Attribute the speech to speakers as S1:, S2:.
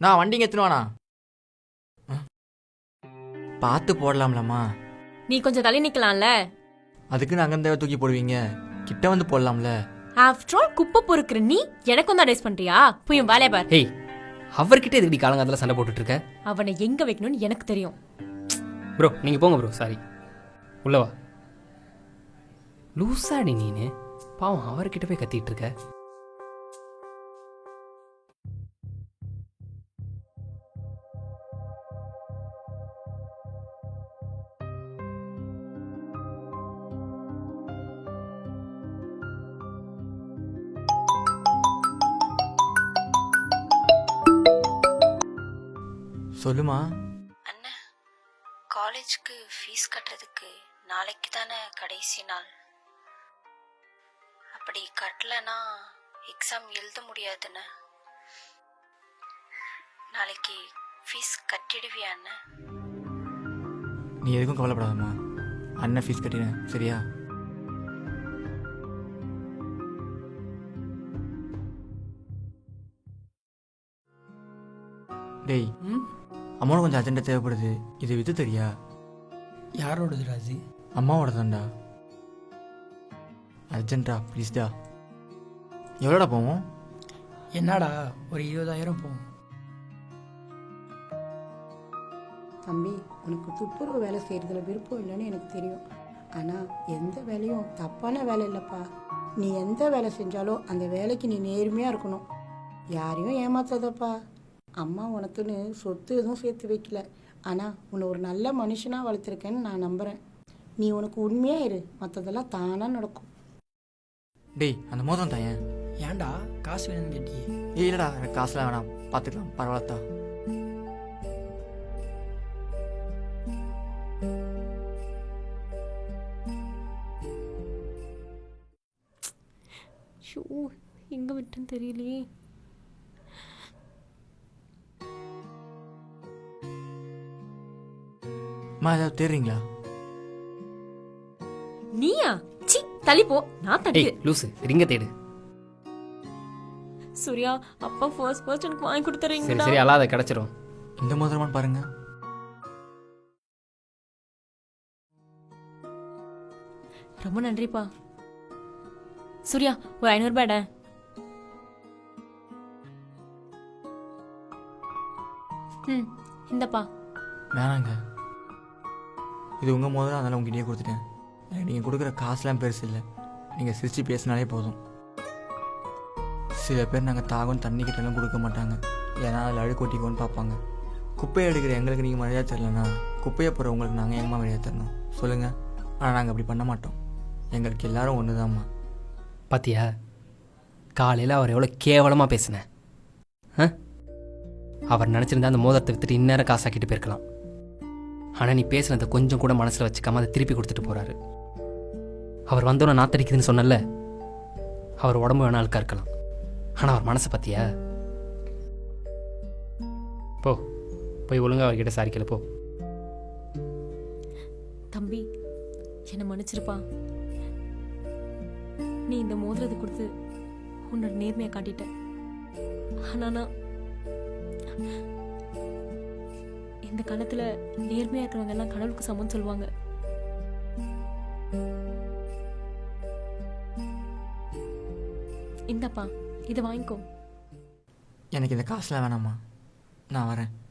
S1: நான் வண்டிங்க எத்துனுவானா? பார்த்து போடலாம்லம்மா.
S2: நீ கொஞ்சம் தள்ளி நிக்கலாம்ல?
S1: அதுக்கு அங்கே இருந்தா தூக்கி போடுவீங்க. கிட்ட வந்து போடலாம்ல.
S2: ஆஃப்டர் ஆல் குப்பை பொறுக்கிற நீ எனக்கு வந்து அட்வைஸ் பண்றியா? போய் வேலையை பார்.
S3: ஹேய் அவர்கிட்ட எதுக்கடி காலங்காலத்தில் சண்டை போட்டுட்டு இருக்க
S2: அவனை எங்க வைக்கணும்னு எனக்கு தெரியும்.
S3: ப்ரோ நீங்கள் போங்க ப்ரோ சாரி. உள்ளவா லூசாடி நீனு. பாவம் அவர்கிட்ட போய் கத்திட்டு இருக்க
S1: சொல்லுமா?
S4: அண்ணா காலேஜ்க்கு ஃபீஸ் கட்டுறதுக்கு நாளைக்கு தானே கடைசி நாள். அப்படி கட்டலனா எக்ஸாம் எழுத முடியாதுண்ணே. நாளைக்கு ஃபீஸ் கட்டிடுவியா அண்ணா?
S1: நீ எதுக்கும் கவலைப்படாதம்மா. அண்ணன் ஃபீஸ் கட்டினேன் சரியா? டேய்.
S5: ம்?
S1: அம்மாவுக்கு கொஞ்சம் அர்ஜென்ட்டாக தேவைப்படுது. இது வித்து தெரியா?
S5: யாரோடது ராஜு?
S1: அம்மாவோட தான்டா அர்ஜென்ட்டா ப்ளீஸ்டா எவ்வளோடா போவோம்?
S5: என்னடா ஒரு இருபதாயிரம் போகும்
S6: தம்பி உனக்கு துப்புரவு வேலை செய்கிறதுல விருப்பம் இல்லைன்னு எனக்கு தெரியும். ஆனால் எந்த வேலையும் தப்பான வேலை இல்லைப்பா. நீ எந்த வேலை செஞ்சாலும் அந்த வேலைக்கு நீ நேர்மையாக இருக்கணும். யாரையும் ஏமாத்தாதப்பா. அம்மா உனக்குன்னு சொத்து எதுவும் சேர்த்து வைக்கல. ஆனால் உன்னை ஒரு நல்ல மனுஷனாக வளர்த்துருக்கேன்னு நான் நம்புகிறேன் நீ உனக்கு உண்மையாக இரு. மற்றதெல்லாம் தானாக நடக்கும்.
S1: டேய் அந்த மோதிரம் தான் ஏன்?
S5: ஏன்டா? காசு வேணும்னு கேட்டியே.
S1: ஏய் இல்லைடா எனக்கு காசுலாம் வேணாம். பார்த்துக்கலாம் பரவாயில்லத்தா
S2: ஷோ எங்க விட்டேன்னு தெரியலையே.
S1: அம்மா ஏதாவது தேடுறீங்களா?
S2: நீயா? சி தள்ளி போ. நான்
S3: ஏய் லூசு ரிங்க தேடு.
S2: சூர்யா அப்பா ஃபர்ஸ்ட் ஃபர்ஸ்ட் எனக்கு வாங்கி
S3: சரி
S2: கொடுத்துறீங்களா?
S3: சரி அல்லாத கிடச்சிரும்.
S1: இந்த மோதிரமான்னு பாருங்க.
S2: ரொம்ப நன்றிப்பா. சூர்யா ஒரு ஐநூறுபாடா ம் இந்தப்பா.
S1: வேணாங்க. இது உங்கள் முதல்ல அதனால் உங்ககிட்டயே கொடுத்துட்டேன். நீங்கள் கொடுக்குற காசுலாம் பெருசு இல்லை. நீங்கள் சிரித்து பேசினாலே போதும். சில பேர் நாங்கள் தாகம் தண்ணி கிட்டலாம் கொடுக்க மாட்டாங்க. ஏன்னா அதில் அழுக்கு ஒட்டிக்கோன்னு பார்ப்பாங்க. குப்பையை எடுக்கிற எங்களுக்கு நீங்கள் மரியாதை தரலனா குப்பையை போகிற உங்களுக்கு நாங்கள் எங்கம்மா மரியாதை தரணும். சொல்லுங்கள் ஆனால் நாங்கள் அப்படி பண்ண மாட்டோம். எங்களுக்கு எல்லாரும் ஒன்று தான்மா
S3: பாத்தியா? காலையில் அவர் எவ்வளோ கேவலமாக பேசினேன். ஆ? அவர் நினச்சிருந்தா அந்த மோதிரத்தை விற்றுட்டு இந்நேரம் காசாக்கிட்டு போயிருக்கலாம். ஆனால் நீ பேசுனதை கொஞ்சம் கூட மனசில் வச்சுக்காம அதை திருப்பி கொடுத்துட்டு போகிறாரு அவர் வந்தோன்னே நாத்தடிக்குதுன்னு சொன்னல அவர் உடம்பு வேணா அழுக்கா இருக்கலாம். ஆனால் அவர் மனசை பற்றியா போ போய் ஒழுங்கா அவர்கிட்ட சாரிக்கல போ.
S2: தம்பி என்னை மன்னிச்சிருப்பா. நீ இந்த மோதிரத்தை கொடுத்து உன்னோட நேர்மையை காட்டிட்ட. ஆனா நான் இந்த காலத்துல நேர்மையா இருக்கிறவங்க எல்லாம் கடவுளுக்கு சமம் சொல்லுவாங்க. இந்தப்பா இதை வாங்கிக்கோ.
S1: எனக்கு இந்த காசுலாம் வேணாம்மா. நான் வரேன்.